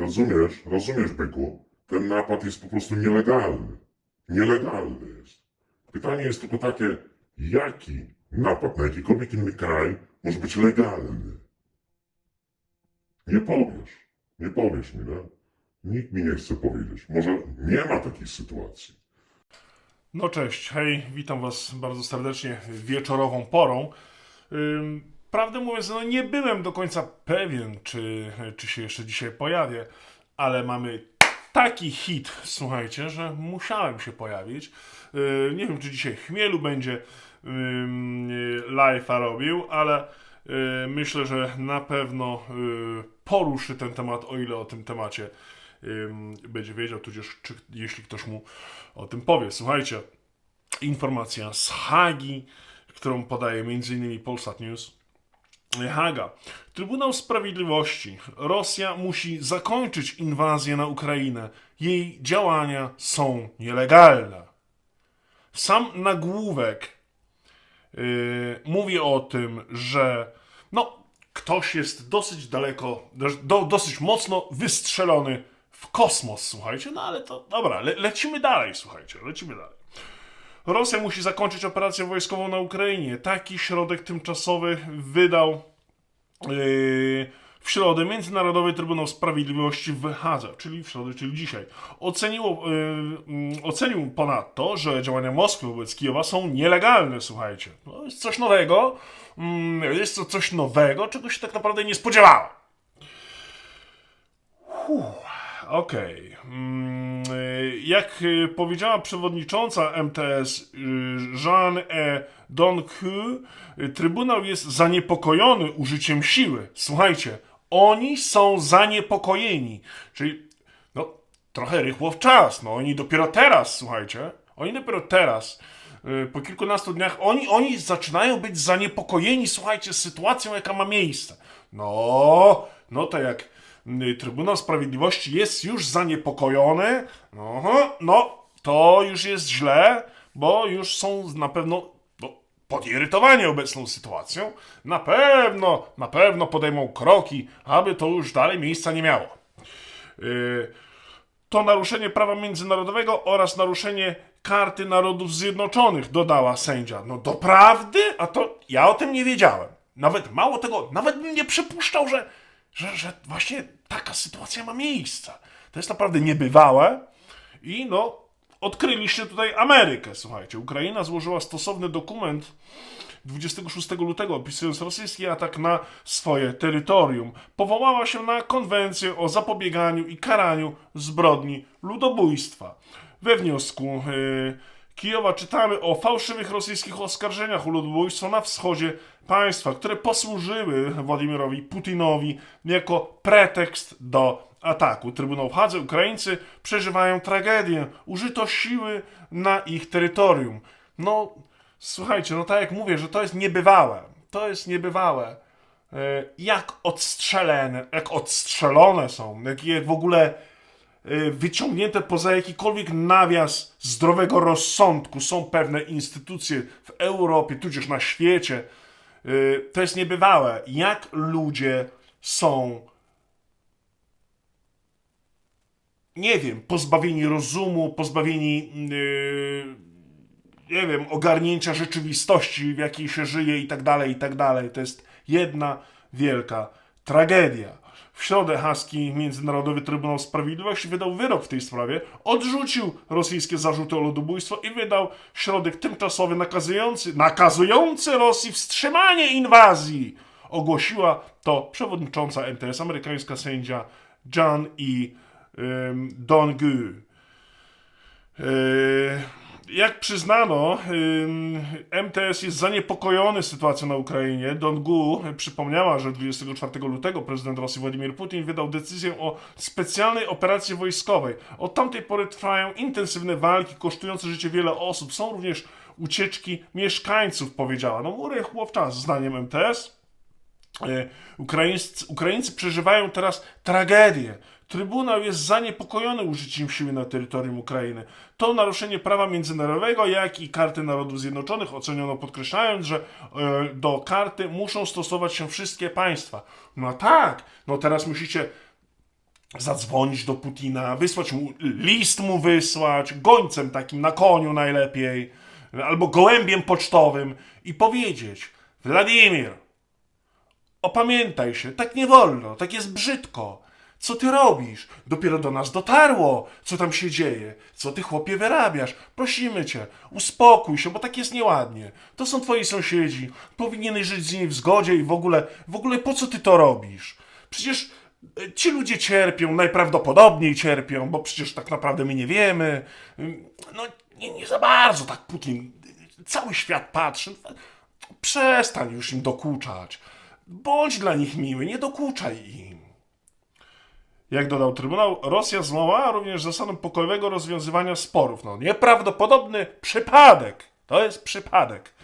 Rozumiesz, rozumiesz, byku, ten napad jest po prostu nielegalny. Nielegalny jest. Pytanie jest tylko takie, jaki napad na jakikolwiek inny kraj może być legalny? Nie powiesz. Nie powiesz mi, no? Nikt mi nie chce powiedzieć. Może nie ma takiej sytuacji. No cześć, hej, witam was bardzo serdecznie wieczorową porą. Prawdę mówiąc, no nie byłem do końca pewien, czy, czy się jeszcze dzisiaj pojawię, ale mamy taki hit, słuchajcie, że musiałem się pojawić. Yy, Nie wiem, czy dzisiaj Chmielu będzie live'a robił, ale yy, myślę, że na pewno yy, poruszy ten temat, o ile o tym temacie będzie wiedział, tudzież czy, jeśli ktoś mu o tym powie. Słuchajcie, informacja z Hagi, którą podaje m.in. Polsat News. Haga. Trybunał Sprawiedliwości. Rosja musi zakończyć inwazję na Ukrainę. Jej działania są nielegalne. Sam nagłówek yy, mówi o tym, że no, ktoś jest dosyć daleko, do, dosyć mocno wystrzelony w kosmos, słuchajcie. No ale to dobra, le, lecimy dalej, słuchajcie, lecimy dalej. Rosja musi zakończyć operację wojskową na Ukrainie. Taki środek tymczasowy wydał w środę Międzynarodowy Trybunał Sprawiedliwości w Hadze, czyli w środę, czyli dzisiaj. Oceniło, yy, yy, ocenił ponadto, że działania Moskwy wobec Kijowa są nielegalne, słuchajcie. To jest coś nowego, mm, jest to coś nowego, czego się tak naprawdę nie spodziewałem. Okej. Mm, y, Jak y, powiedziała przewodnicząca MTS y, Jean-E Donku, y, Trybunał jest zaniepokojony użyciem siły. Słuchajcie, oni są zaniepokojeni. Czyli, no, trochę rychło w czas. No, oni dopiero teraz, słuchajcie, oni dopiero teraz, y, po kilkunastu dniach, oni, oni zaczynają być zaniepokojeni, słuchajcie, sytuacją, jaka ma miejsce. No, no to jak y, Trybunał Sprawiedliwości jest już zaniepokojony, no, no to już jest źle, bo już są na pewno no, podirytowani obecną sytuacją. Na pewno, na pewno podejmą kroki, aby to już dalej miejsca nie miało. Y, to naruszenie prawa międzynarodowego oraz naruszenie karty Narodów Zjednoczonych, dodała sędzia. No doprawdy? A to ja o tym nie wiedziałem. Nawet mało tego, nawet bym nie przypuszczał, że, że, że właśnie taka sytuacja ma miejsce. To jest naprawdę niebywałe i no, odkryliście tutaj Amerykę, słuchajcie. Ukraina złożyła stosowny dokument 26 lutego, opisując rosyjski atak na swoje terytorium. Powołała się na konwencję o zapobieganiu i karaniu zbrodni ludobójstwa. We wniosku yy, Kijowa czytamy o fałszywych rosyjskich oskarżeniach o ludobójstwo na wschodzie państwa, które posłużyły Władimirowi Putinowi jako pretekst do ataku. Trybunał w Hadze Ukraińcy przeżywają tragedię. Użyto siły na ich terytorium. No, słuchajcie, no tak jak mówię, że to jest niebywałe. To jest niebywałe. E, Jak odstrzelone, jak odstrzelone są, jak, jak w ogóle wyciągnięte poza jakikolwiek nawias zdrowego rozsądku są pewne instytucje w Europie, tudzież na świecie. E, To jest niebywałe. Jak ludzie są nie wiem, pozbawieni rozumu, pozbawieni, yy, nie wiem, ogarnięcia rzeczywistości, w jakiej się żyje i tak dalej, i tak dalej. To jest jedna wielka tragedia. W środę haski Międzynarodowy Trybunał Sprawiedliwości wydał wyrok w tej sprawie, odrzucił rosyjskie zarzuty o ludobójstwo i wydał środek tymczasowy nakazujący, nakazujący Rosji wstrzymanie inwazji. Ogłosiła to przewodnicząca MTS, amerykańska sędzia Jan E. ym, Dong-gu. Yy, Jak przyznano, MTS jest zaniepokojony sytuacją na Ukrainie. Dong-gu przypomniała, że 24 lutego prezydent Rosji Władimir Putin wydał decyzję o specjalnej operacji wojskowej. Od tamtej pory trwają intensywne walki kosztujące życie wiele osób. Są również ucieczki mieszkańców, powiedziała. No, rychło w czas, zdaniem MTS. E, Ukraińcy przeżywają teraz tragedię. Trybunał jest zaniepokojony użyciem siły na terytorium Ukrainy. To naruszenie prawa międzynarodowego, jak i karty Narodów Zjednoczonych oceniono podkreślając, że e, do karty muszą stosować się wszystkie państwa. No tak, no teraz musicie zadzwonić do Putina, wysłać mu list mu wysłać, gońcem takim na koniu najlepiej, albo gołębiem pocztowym i powiedzieć: Wladimir, opamiętaj się, tak nie wolno, tak jest brzydko. Co ty robisz? Dopiero do nas dotarło, co tam się dzieje. Co ty, chłopie, wyrabiasz? Prosimy cię, uspokój się, bo tak jest nieładnie. To są twoi sąsiedzi. Powinieneś żyć z nimi w zgodzie i w ogóle, w ogóle po co ty to robisz? Przecież e, ci ludzie cierpią, najprawdopodobniej cierpią, bo przecież tak naprawdę my nie wiemy. Ym, No, nie, nie za bardzo tak Putin. Cały świat patrzy. Przestań już im dokuczać. Bądź dla nich miły, nie dokuczaj im. Jak dodał Trybunał, Rosja złamała również zasadę pokojowego rozwiązywania sporów. No, nieprawdopodobny przypadek. To jest przypadek.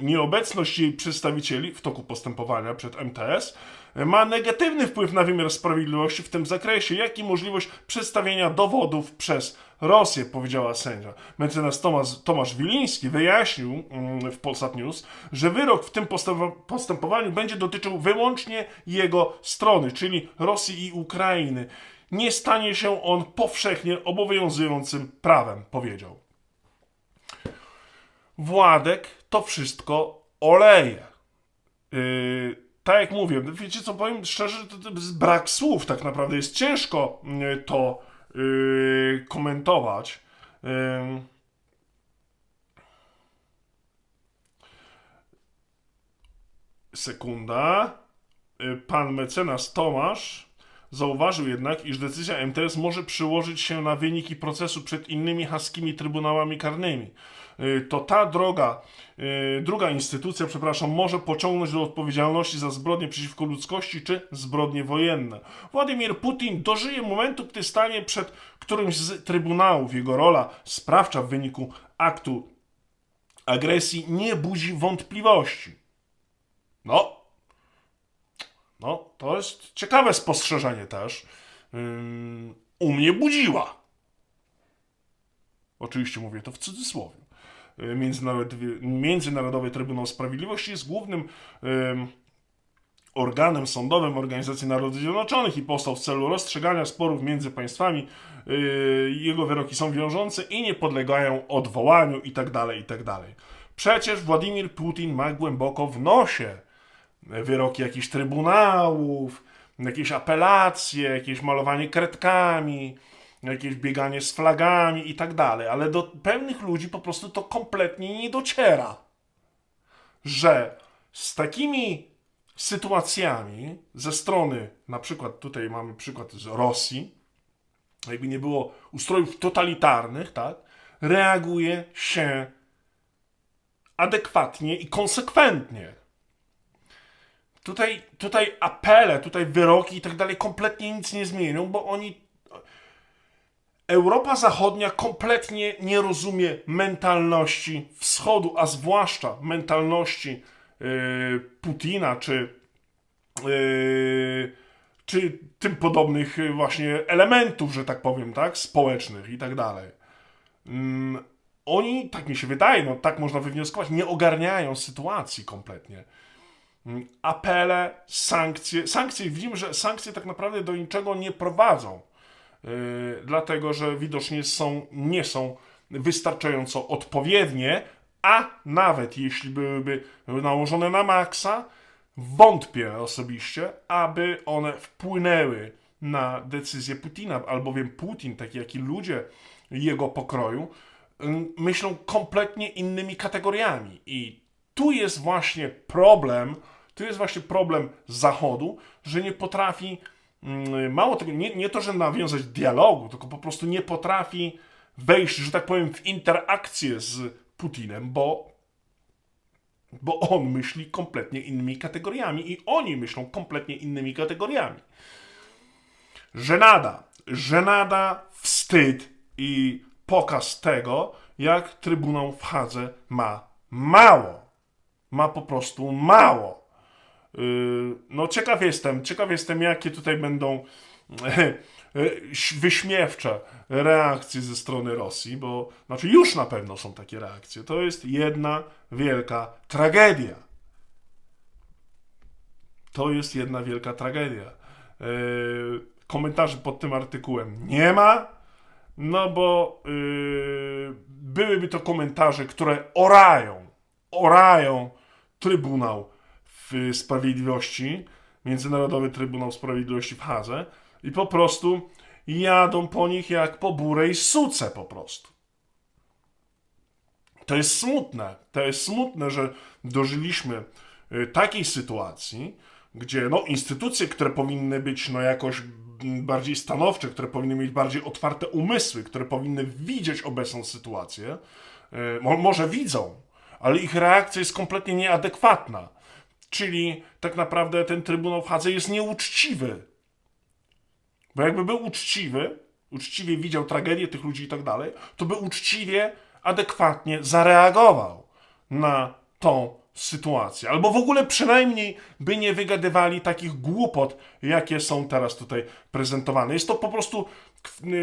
Nieobecność jej przedstawicieli w toku postępowania przed MTS ma negatywny wpływ na wymiar sprawiedliwości w tym zakresie, jak i możliwość przedstawienia dowodów przez Rosję, powiedziała sędzia. Mecenas Tomasz, Tomasz Wiliński wyjaśnił mm, w Polsat News, że wyrok w tym postępo- postępowaniu będzie dotyczył wyłącznie jego strony, czyli Rosji i Ukrainy. Nie stanie się on powszechnie obowiązującym prawem, powiedział. Władek to wszystko oleje. Yy, tak jak mówię, wiecie co, powiem szczerze, brak słów tak naprawdę. Jest ciężko yy, to yy, komentować. Yy. Sekunda. Pan mecenas Tomasz zauważył jednak, iż decyzja MTS może przyłożyć się na wyniki procesu przed innymi haskimi trybunałami karnymi. Yy, To ta droga, yy, druga instytucja, przepraszam, może pociągnąć do odpowiedzialności za zbrodnie przeciwko ludzkości czy zbrodnie wojenne. Władimir Putin dożyje momentu, gdy stanie przed którymś z trybunałów. Jego rola sprawcza w wyniku aktu agresji nie budzi wątpliwości. No, no, to jest ciekawe spostrzeżenie też. U mnie budziła. Oczywiście mówię to w cudzysłowie. Y, Międzynarodowy, Międzynarodowy Trybunał Sprawiedliwości jest głównym ym, organem sądowym Organizacji Narodów Zjednoczonych i powstał w celu rozstrzygania sporów między państwami. Yy, Jego wyroki są wiążące i nie podlegają odwołaniu itd., itd. Przecież Władimir Putin ma głęboko w nosie wyroki jakichś trybunałów, jakieś apelacje, jakieś malowanie kredkami, jakieś bieganie z flagami i tak dalej, ale do pewnych ludzi po prostu to kompletnie nie dociera, że z takimi sytuacjami ze strony, na przykład tutaj mamy przykład z Rosji, jakby nie było ustrojów totalitarnych, tak, reaguje się adekwatnie i konsekwentnie. Tutaj, tutaj apele, tutaj wyroki i tak dalej kompletnie nic nie zmienią, bo oni. Europa Zachodnia kompletnie nie rozumie mentalności wschodu, a zwłaszcza mentalności yy, Putina czy, yy, czy tym podobnych właśnie elementów, że tak powiem, tak, społecznych i tak dalej. Mm, oni, tak mi się wydaje, no tak można wywnioskować, nie ogarniają sytuacji kompletnie apele, sankcje. Sankcje, widzimy, że sankcje tak naprawdę do niczego nie prowadzą, yy, dlatego że widocznie są, nie są wystarczająco odpowiednie, a nawet jeśli byłyby nałożone na maksa, wątpię osobiście, aby one wpłynęły na decyzję Putina, albowiem Putin, tak jak i ludzie jego pokroju, ym, myślą kompletnie innymi kategoriami. I tu jest właśnie problem, tu jest właśnie problem Zachodu, że nie potrafi, mm, mało tego, nie, nie to, że nawiązać dialogu, tylko po prostu nie potrafi wejść, że tak powiem, w interakcję z Putinem, bo, bo on myśli kompletnie innymi kategoriami i oni myślą kompletnie innymi kategoriami. Żenada, żenada, wstyd i pokaz tego, jak Trybunał w Hadze ma mało. Ma po prostu mało. Yy, No ciekaw jestem, ciekaw jestem, jakie tutaj będą e, wyśmiewcze reakcje ze strony Rosji, bo znaczy już na pewno są takie reakcje. To jest jedna wielka tragedia. To jest jedna wielka tragedia. Yy, komentarzy pod tym artykułem nie ma, no bo yy, byłyby to komentarze, które orają, orają Trybunał Sprawiedliwości, Międzynarodowy Trybunał Sprawiedliwości w Hadze i po prostu jadą po nich jak po burej suce po prostu. To jest smutne. To jest smutne, że dożyliśmy y, takiej sytuacji, gdzie no, instytucje, które powinny być no, jakoś bardziej stanowcze, które powinny mieć bardziej otwarte umysły, które powinny widzieć obecną sytuację, y, mo- może widzą, ale ich reakcja jest kompletnie nieadekwatna. Czyli tak naprawdę ten Trybunał w Hadze jest nieuczciwy. Bo jakby był uczciwy, uczciwie widział tragedię tych ludzi i tak dalej, to by uczciwie, adekwatnie zareagował na tą sytuację. Albo w ogóle przynajmniej by nie wygadywali takich głupot, jakie są teraz tutaj prezentowane. Jest to po prostu,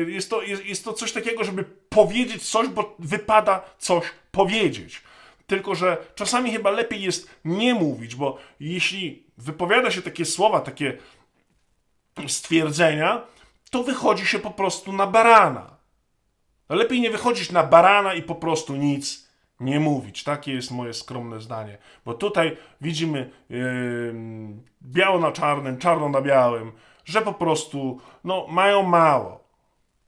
jest to, jest, jest to coś takiego, żeby powiedzieć coś, bo wypada coś powiedzieć. Tylko, że czasami chyba lepiej jest nie mówić, bo jeśli wypowiada się takie słowa, takie stwierdzenia, to wychodzi się po prostu na barana. Lepiej nie wychodzić na barana i po prostu nic nie mówić. Takie jest moje skromne zdanie. Bo tutaj widzimy yy, biało na czarnym, czarno na białym, że po prostu no, mają mało.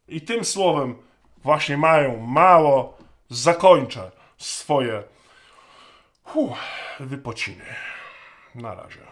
I tym słowem właśnie mają mało zakończę swoje huh, wypociny. Na razie.